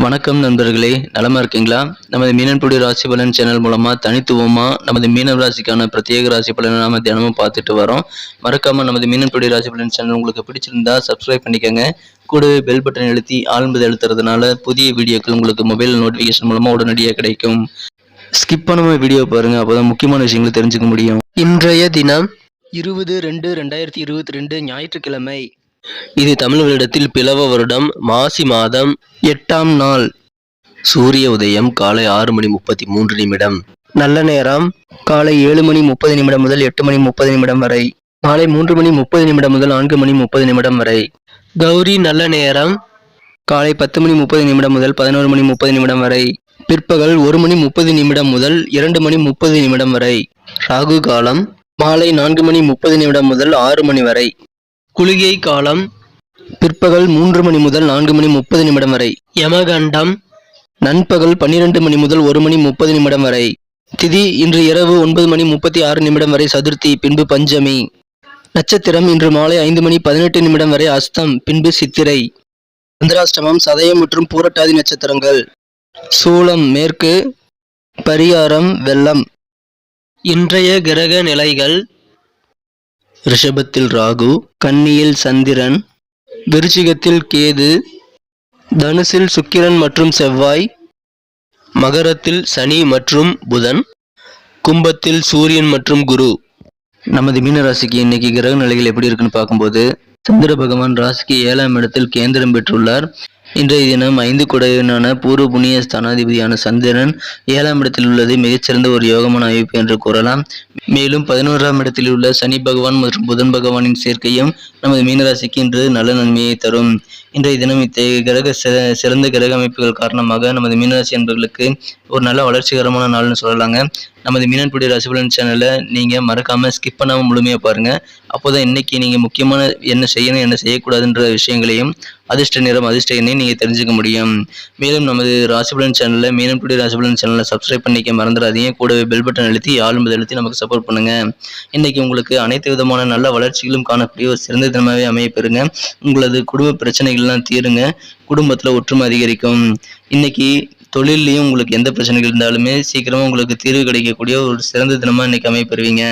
வணக்கம் நண்பர்களே நலமா இருக்கீங்களா? நமது மீனன்புடி ராசி பலன் சேனல் மூலமா தனித்துவமா நமது மீனவ ராசிக்கான பிரத்யேக ராசி பலனை நாம தினமும் பார்த்துட்டு வரோம். மறக்காம நமது மீனன்புடி ராசி பலன் சேனல் உங்களுக்கு பிடிச்சிருந்தா சப்ஸ்கிரைப் பண்ணிக்கோங்க. கூடவே பெல் பட்டன் எழுத்தி ஆழ்ந்தது எழுத்துறதுனால புதிய வீடியோக்கள் உங்களுக்கு மொபைல் நோட்டிஃபிகேஷன் மூலமா உடனடியாக கிடைக்கும். ஸ்கிப் பண்ணாம வீடியோ பாருங்க அப்போதான் முக்கியமான விஷயங்களை தெரிஞ்சுக்க முடியும். இன்றைய தினம் இருபது ரெண்டு ரெண்டாயிரத்தி இருபத்தி ரெண்டு ஞாயிற்றுக்கிழமை. இது தமிழ் வருடத்தில் பிளவ வருடம் மாசி மாதம் எட்டாம் நாள். சூரிய உதயம் காலை ஆறு மணி முப்பத்தி மூன்று நிமிடம். நல்ல நேரம் காலை ஏழு மணி முப்பது நிமிடம் முதல் எட்டு மணி முப்பது நிமிடம் வரை. மாலை மூன்று மணி முப்பது நிமிடம் முதல் நான்கு மணி முப்பது நிமிடம் வரை. கௌரி நல்ல நேரம் காலை பத்து மணி முப்பது நிமிடம் முதல் பதினோரு மணி முப்பது நிமிடம் வரை. பிற்பகல் ஒரு மணி முப்பது நிமிடம் முதல் இரண்டு மணி முப்பது நிமிடம் வரை. ராகு காலம் மாலை நான்கு மணி முப்பது நிமிடம் முதல் ஆறு மணி வரை. குளிகை காலம் பிற்பகல் மூன்று மணி முதல் நான்கு மணி முப்பது நிமிடம் வரை. யமகண்டம் நண்பகல் பன்னிரண்டு மணி முதல் ஒரு மணி முப்பது நிமிடம் வரை. திதி இன்று இரவு ஒன்பது மணி முப்பத்தி ஆறு நிமிடம் வரை சதுர்த்தி பின்பு பஞ்சமி. நட்சத்திரம் இன்று மாலை ஐந்து மணி பதினெட்டு நிமிடம் வரை அஸ்தம் பின்பு சித்திரை. சந்திராஷ்டமம் சதயம் மற்றும் பூரட்டாதி நட்சத்திரங்கள். சூலம் மேற்கு பரிகாரம் வெள்ளம். இன்றைய கிரக நிலைகள் ரிஷபத்தில் ராகு கன்னியில் சந்திரன் விருச்சிகத்தில் கேது தனுசில் சுக்கிரன் மற்றும் செவ்வாய் மகரத்தில் சனி மற்றும் புதன் கும்பத்தில் சூரியன் மற்றும் குரு. நமது மீனராசிக்கு இன்னைக்கு கிரக நிலைகள் எப்படி இருக்குன்னு பார்க்கும்போது சந்திர பகவான் ராசிக்கு ஏழாம் இடத்தில் கேந்திரம் பெற்றுள்ளார். இன்றைய தினம் ஐந்து குடையனான பூர்வ புண்ணிய ஸ்தானாதிபதியான சந்திரன் ஏழாம் இடத்தில் உள்ளது மிகச்சிறந்த ஒரு யோகமான அமைப்பு என்று கூறலாம். மேலும் பதினோராம் இடத்தில் உள்ள சனி பகவான் மற்றும் புதன் பகவானின் சேர்க்கையும் நமது மீனராசிக்கு இன்று நல்ல நன்மையை தரும். இன்றைய தினம் இத்தகைய கிரக சிறந்த கிரக அமைப்புகள் காரணமாக நமது மீனராசி என்பவர்களுக்கு ஒரு நல்ல வளர்ச்சிகரமான நாள்னு சொல்லலாங்க. நமது மீனன்புடி ராசிபலன் சேனலை நீங்கள் மறக்காமல் ஸ்கிப் பண்ணாமல் முழுமையாக பாருங்கள் அப்போதான் இன்றைக்கி நீங்கள் முக்கியமான என்ன செய்யணும் என்ன செய்யக்கூடாதுன்ற விஷயங்களையும் அதிர்ஷ்ட நிறம் அதிர்ஷ்ட எண்ணையும் நீங்கள் தெரிஞ்சுக்க முடியும். மேலும் நமது ராசிபலன் சேனலில் மீனன்புடி ராசிபலன் சேனலை சப்ஸ்கிரைப் பண்ணிக்க மறந்துடாதீங்க. கூடவே பெல் பட்டன் அழுத்தி ஆளும்பது அழுத்தி நமக்கு சப்போர்ட் பண்ணுங்கள் இன்றைக்கி உங்களுக்கு அனைத்து விதமான நல்ல வளர்ச்சிகளும் காணக்கூடிய ஒரு சிறந்த தினமாகவே அமைய பெறுங்க. உங்களது குடும்ப பிரச்சனைகள்லாம் தீருங்க. குடும்பத்தில் ஒற்றுமை அதிகரிக்கும். இன்னைக்கு தொழில்லையும் உங்களுக்கு எந்த பிரச்சனைகள் இருந்தாலுமே சீக்கிரமாக உங்களுக்கு தீர்வு கிடைக்கக்கூடிய ஒரு சிறந்த தினமாக இன்னைக்கு அமைப்பெறுவீங்க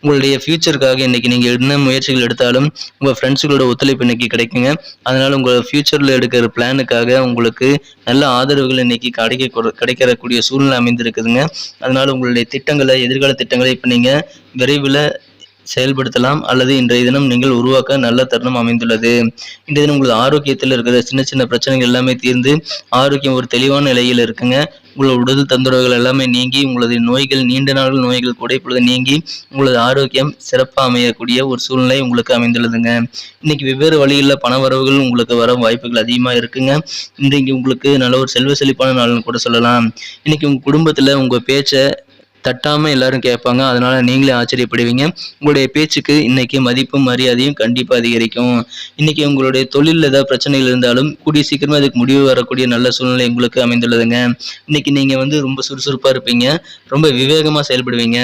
உங்களுடைய ஃப்யூச்சருக்காக இன்னைக்கு நீங்கள் என்ன முயற்சிகள் எடுத்தாலும் உங்கள் ஃப்ரெண்ட்ஸுகளோட ஒத்துழைப்பு இன்னைக்கு கிடைக்குங்க. அதனால் உங்கள் ஃப்யூச்சரில் எடுக்கிற பிளானுக்காக உங்களுக்கு நல்ல ஆதரவுகள் இன்னைக்கு கிடைக்க கிடைக்கிறக்கூடிய சூழ்நிலை அமைந்திருக்குதுங்க. அதனால் உங்களுடைய திட்டங்களை எதிர்கால திட்டங்களை இப்போ நீங்கள் விரைவில் செயல்படுத்தலாம் அல்லது இன்றைய தினம் நீங்கள் உருவாக்க நல்ல தருணம் அமைந்துள்ளது. இன்றைய தினம் உங்களது ஆரோக்கியத்தில் இருக்கிற சின்ன சின்ன பிரச்சனைகள் எல்லாமே தீர்ந்து ஆரோக்கியம் ஒரு தெளிவான நிலையில் இருக்குங்க. உங்களோட உடல் தொந்தரவுகள் எல்லாமே நீங்கி உங்களது நோய்கள் நீண்ட நாள் நோய்கள் கூட இப்பொழுது நீங்கி உங்களது ஆரோக்கியம் சிறப்பாக அமையக்கூடிய ஒரு சூழ்நிலை உங்களுக்கு அமைந்துள்ளதுங்க. இன்னைக்கு வெவ்வேறு வழிகளில் பண வரவுகள் உங்களுக்கு வர வாய்ப்புகள் அதிகமாக இருக்குங்க. இன்றைக்கு உங்களுக்கு நல்ல ஒரு செல்வ செழிப்பான நாள்னு கூட சொல்லலாம். இன்னைக்கு உங்கள் குடும்பத்தில் உங்கள் பேச்சை தட்டாமல் எல்லாரும் கேட்பாங்க. அதனால நீங்களே ஆச்சரியப்படுவீங்க. உங்களுடைய பேச்சுக்கு இன்னைக்கு மதிப்பும் மரியாதையும் கண்டிப்பாக அதிகரிக்கும். இன்னைக்கு உங்களுடைய தொழிலில் ஏதாவது பிரச்சனைகள் இருந்தாலும் கூடிய சீக்கிரமாக அதுக்கு முடிவு வரக்கூடிய நல்ல சூழ்நிலை உங்களுக்கு அமைந்துள்ளதுங்க. இன்னைக்கு நீங்கள் வந்து ரொம்ப சுறுசுறுப்பாக இருப்பீங்க. ரொம்ப விவேகமாக செயல்படுவீங்க.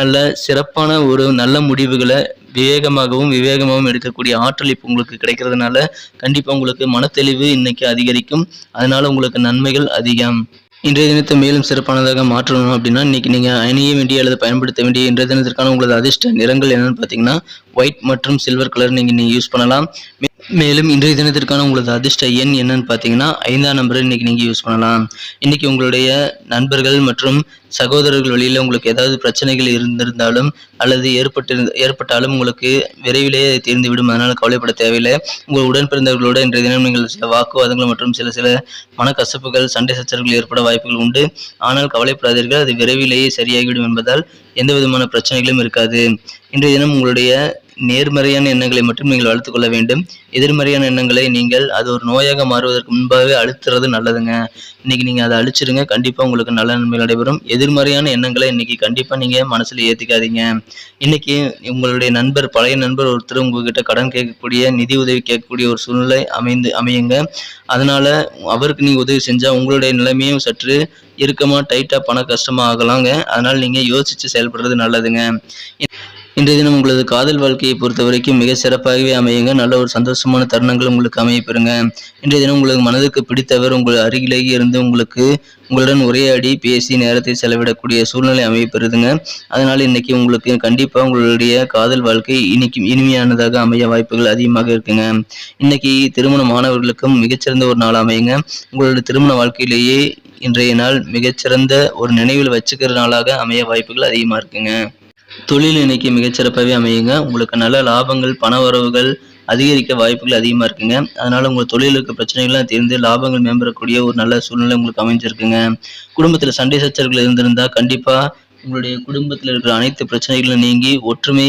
நல்ல சிறப்பான ஒரு நல்ல முடிவுகளை விவேகமாகவும் விவேகமாகவும் எடுக்கக்கூடிய ஆற்றல் இப்போ உங்களுக்கு கிடைக்கிறதுனால கண்டிப்பாக உங்களுக்கு மனத்தெளிவு இன்னைக்கு அதிகரிக்கும். அதனால உங்களுக்கு நன்மைகள் அதிகம். இன்றைய தினத்தை மேலும் சிறப்பானதாக மாற்றணும் அப்படின்னா இன்னைக்கு நீங்கள் அணிய வேண்டிய அல்லது பயன்படுத்த வேண்டிய இன்றைய தினத்திற்கான உங்களது அதிர்ஷ்ட நிறங்கள் என்னன்னு பார்த்தீங்கன்னா ஒயிட் மற்றும் சில்வர் கலர் நீங்கள் நீங்கள் யூஸ் பண்ணலாம். மேலும் இன்றைய தினத்திற்கான உங்களது அதிர்ஷ்ட எண் என்னன்னு பார்த்தீங்கன்னா ஐந்தாம் நம்பர் இன்னைக்கு நீங்கள் யூஸ் பண்ணலாம். இன்னைக்கு உங்களுடைய நண்பர்கள் மற்றும் சகோதரர்கள் வழியில் உங்களுக்கு ஏதாவது பிரச்சனைகள் இருந்திருந்தாலும் அல்லது ஏற்பட்டு ஏற்பட்டாலும் உங்களுக்கு விரைவிலேயே தீர்ந்து தீர்ந்துவிடும் அதனால் கவலைப்பட தேவையில்லை. உங்கள் உடன்பிறந்தவர்களோடு இன்றைய தினம் நீங்கள் சில வாக்குவாதங்கள் மற்றும் சில சில மனக்கசப்புகள் சண்டை சச்சரவுகள் ஏற்பட வாய்ப்புகள் உண்டு. ஆனால் கவலைப்படாதீர்கள். அது விரைவிலேயே சரியாகிவிடும் என்பதால் எந்த விதமான பிரச்சனைகளும் இருக்காது. இன்றைய தினம் உங்களுடைய நேர்மறையான எண்ணங்களை மட்டும் நீங்கள் வளர்த்துக்கொள்ள வேண்டும். எதிர்மறையான எண்ணங்களை நீங்கள் அது ஒரு நோயாக மாறுவதற்கு முன்பாகவே அழுத்துறது நல்லதுங்க. இன்னைக்கு நீங்கள் அதை அழிச்சிடுங்க கண்டிப்பாக உங்களுக்கு நல்ல நன்மை நடைபெறும். எதிர்மறையான எண்ணங்களை இன்னைக்கு கண்டிப்பாக நீங்கள் மனசில் ஏற்றிக்காதீங்க இன்னைக்கு உங்களுடைய நண்பர் பழைய நண்பர் ஒருத்தர் உங்ககிட்ட கடன் கேட்கக்கூடிய நிதி உதவி கேட்கக்கூடிய ஒரு சூழ்நிலை அமைந்து அமையுங்க. அதனால அவருக்கு நீங்கள் உதவி செஞ்சால் உங்களுடைய நிலைமையும் சற்று இறுக்கமாக டைட்டாக பண கஷ்டமாக ஆகலாங்க. அதனால் நீங்கள் யோசித்து செயல்படுறது நல்லதுங்க. இன்றைய தினம் உங்களது காதல் வாழ்க்கையை பொறுத்த வரைக்கும் மிக சிறப்பாகவே அமையுங்க. நல்ல ஒரு சந்தோஷமான தருணங்கள் உங்களுக்கு அமைய பெறுங்க. இன்றைய தினம் உங்களுக்கு மனதுக்கு பிடித்தவர் உங்கள் அருகிலேயே இருந்து உங்களுக்கு உங்களுடன் உரையாடி பேசி நேரத்தை செலவிடக்கூடிய சூழ்நிலை அமையப்பெறுதுங்க அதனால் இன்னைக்கு உங்களுக்கு கண்டிப்பாக உங்களுடைய காதல் வாழ்க்கை இன்னைக்கு இனிமையானதாக அமைய வாய்ப்புகள் அதிகமாக இருக்குங்க. இன்னைக்கு திருமண மாணவர்களுக்கும் மிகச்சிறந்த ஒரு நாள் அமையுங்க. உங்களுடைய திருமண வாழ்க்கையிலேயே இன்றைய நாள் மிகச்சிறந்த ஒரு நினைவில் வச்சுக்கிற நாளாக அமைய வாய்ப்புகள் அதிகமாக இருக்குங்க. தொழில் இன்னைக்கு மிகச்சிறப்பாகவே அமையுங்க. உங்களுக்கு நல்ல லாபங்கள் பண வரவுகள் அதிகரிக்க வாய்ப்புகள் அதிகமாக இருக்குங்க. அதனால உங்கள் தொழில் இருக்க பிரச்சனைகள்லாம் தீர்ந்து லாபங்கள் மேம்படக்கூடிய ஒரு நல்ல சூழ்நிலை உங்களுக்கு அமைஞ்சிருக்குங்க. குடும்பத்தில் சண்டை சச்சரவுகள் இருந்திருந்தால் கண்டிப்பாக உங்களுடைய குடும்பத்தில் இருக்கிற அனைத்து பிரச்சனைகளும் நீங்கி ஒற்றுமை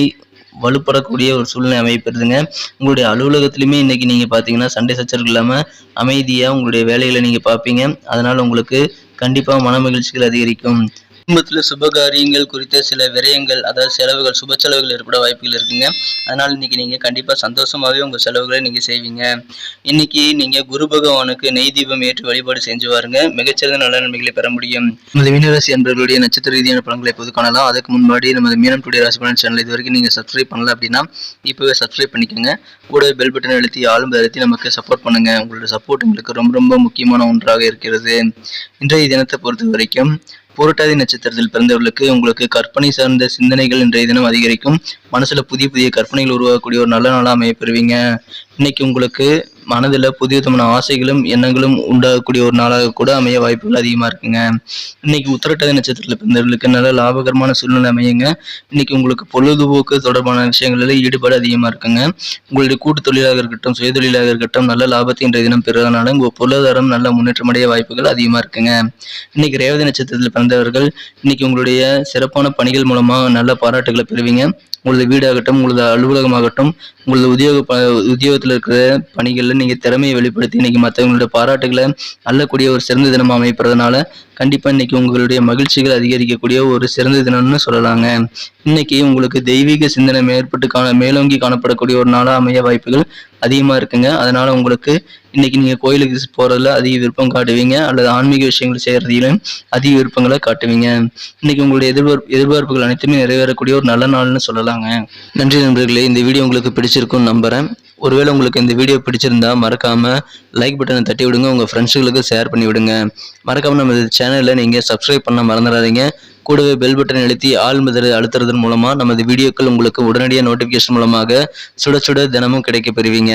வலுப்படக்கூடிய ஒரு சூழ்நிலை அமைப்பிருதுங்க உங்களுடைய அலுவலகத்திலுமே இன்னைக்கு நீங்கள் பார்த்தீங்கன்னா சண்டை சச்சரவுகள் இல்லாமல் அமைதியாக உங்களுடைய வேலைகளை நீங்கள் பார்ப்பீங்க அதனால் உங்களுக்கு கண்டிப்பாக மன மகிழ்ச்சிகள் அதிகரிக்கும். குடும்பத்தில் சுபகாரியங்கள் குறித்த சில விரயங்கள் அதாவது செலவுகள் சுப செலவுகள் ஏற்பட வாய்ப்புகள் இருக்குங்க. அதனால் இன்னைக்கு நீங்கள் கண்டிப்பாக சந்தோஷமாகவே உங்கள் செலவுகளை நீங்கள் செய்வீங்க. இன்னைக்கு நீங்கள் குரு பகவானுக்கு நெய் தீபம் ஏற்றி வழிபாடு செஞ்சு வாருங்க. மிகச்சிறந்த நல்ல நன்மைகளை பெற முடியும். நமது மீனராசி அன்பர்களுடைய நட்சத்திர ரீதியான பலன்களை பொது காணலாம். அதுக்கு முன்னாடி நமது மீனம் டுடே ராசி பலன் சேனல் இது வரைக்கும் நீங்கள் சப்ஸ்கிரைப் பண்ணல அப்படின்னா இப்போவே சப்ஸ்கிரைப் பண்ணிக்கோங்க. கூடவே பெல் பட்டன் அழுத்தி ஆளும் அழுத்தி நமக்கு சப்போர்ட் பண்ணுங்க. உங்களோட சப்போர்ட் எங்களுக்கு ரொம்ப ரொம்ப முக்கியமான ஒன்றாக இருக்கிறது. இன்றைய தினத்தை பொறுத்த வரைக்கும் புரட்டாதி நட்சத்திரத்தில் பிறந்தவர்களுக்கு உங்களுக்கு கற்பனை சார்ந்த சிந்தனைகள் இன்றைய தினம் அதிகரிக்கும். மனசுல புதிய புதிய கற்பனைகள் உருவாக்கக்கூடிய ஒரு நல்ல நாளாக அமைய பெறுவீங்க. இன்னைக்கு உங்களுக்கு மனதில் புதிய விதமான ஆசைகளும் எண்ணங்களும் உண்டாகக்கூடிய ஒரு நாளாக கூட அமைய வாய்ப்புகள் அதிகமாக இருக்குங்க. இன்னைக்கு உத்திரட்டாதி நட்சத்திரத்தில் பிறந்தவர்களுக்கு நல்ல லாபகரமான சூழ்நிலை அமையுங்க. இன்னைக்கு உங்களுக்கு பொழுதுபோக்கு தொடர்பான விஷயங்களில் ஈடுபாடு அதிகமாக இருக்குங்க. உங்களுடைய கூட்டு தொழிலாக இருக்கட்டும் சுயதொழிலாக இருக்கட்டும் நல்ல லாபத்தை இன்றைய தினம் பெறுவதனால உங்கள் பொருளாதாரம் நல்ல முன்னேற்றமடைய வாய்ப்புகள் அதிகமாக இருக்குங்க. இன்னைக்கு ரேவதி நட்சத்திரத்தில் பிறந்தவர்கள் இன்னைக்கு உங்களுடைய சிறப்பான பணிகள் மூலமாக நல்ல பாராட்டுகளை பெறுவீங்க. உங்களது வீடாகட்டும் உங்களது அலுவலகமாகட்டும் உங்களது உத்தியோக ப உத்தியோகத்தில் இருக்கிற பணிகளில் நீங்கள் திறமையை வெளிப்படுத்தி இன்னைக்கு மற்றவங்களோட பாராட்டுகளை அள்ளக்கூடிய ஒரு சிறந்த தினமாக அமைப்பறதுனால கண்டிப்பாக இன்னைக்கு உங்களுடைய மகிழ்ச்சிகள் அதிகரிக்கக்கூடிய ஒரு சிறந்த தினம்னு சொல்லலாங்க. இன்னைக்கு உங்களுக்கு தெய்வீக சிந்தனை மேற்பட்டு காண மேலோங்கி காணப்படக்கூடிய ஒரு நாளாக அமைய வாய்ப்புகள் அதிகமாக இருக்குங்க. அதனால உங்களுக்கு இன்னைக்கு நீங்கள் கோயிலுக்கு போகிறதுல அதிக விருப்பம் காட்டுவீங்க. அல்லது ஆன்மீக விஷயங்கள் செய்கிறதிலும் அதிக விருப்பங்களை காட்டுவீங்க. இன்னைக்கு உங்களுடைய எதிர்பார்ப்பு எதிர்பார்ப்புகள் அனைத்துமே நிறைவேறக்கூடிய ஒரு நல்ல நாள்னு சொல்லலாங்க. நன்றி நண்பர்களே இந்த வீடியோ உங்களுக்கு பிடிச்சிருக்கும்னு நம்புகிறேன் ஒருவேளை உங்களுக்கு இந்த வீடியோ பிடிச்சிருந்தா மறக்காமல் லைக் பட்டனை தட்டி விடுங்க உங்கள் ஃப்ரெண்ட்ஸுகளுக்கு ஷேர் பண்ணி விடுங்க மறக்காமல் நம்ம சேனலை நீங்கள் சப்ஸ்கிரைப் பண்ண மறந்துடாதீங்க கூடவே பெல் பட்டன் அழுத்தி ஆள் முதல் அழுத்துறதன் மூலமாக நமது வீடியோக்கள் உங்களுக்கு உடனடியாக நோட்டிஃபிகேஷன் மூலமாக சுட சுட தினமும் கிடைக்க பெறுவீங்க.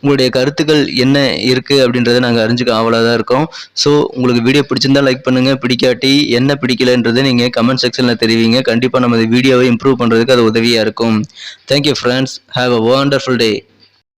உங்களுடைய கருத்துக்கள் என்ன இருக்குது அப்படின்றத நாங்கள் அறிஞ்சுக்க ஆவலாக தான் இருக்கோம். ஸோ உங்களுக்கு வீடியோ பிடிச்சிருந்தா லைக் பண்ணுங்கள் பிடிக்காட்டி என்ன பிடிக்கலன்றதை நீங்கள் கமெண்ட் செக்ஷனில் தெரிவிங்க. கண்டிப்பாக நமது வீடியோவை இம்ப்ரூவ் பண்ணுறதுக்கு அது உதவியாக இருக்கும். Thank you friends have a wonderful day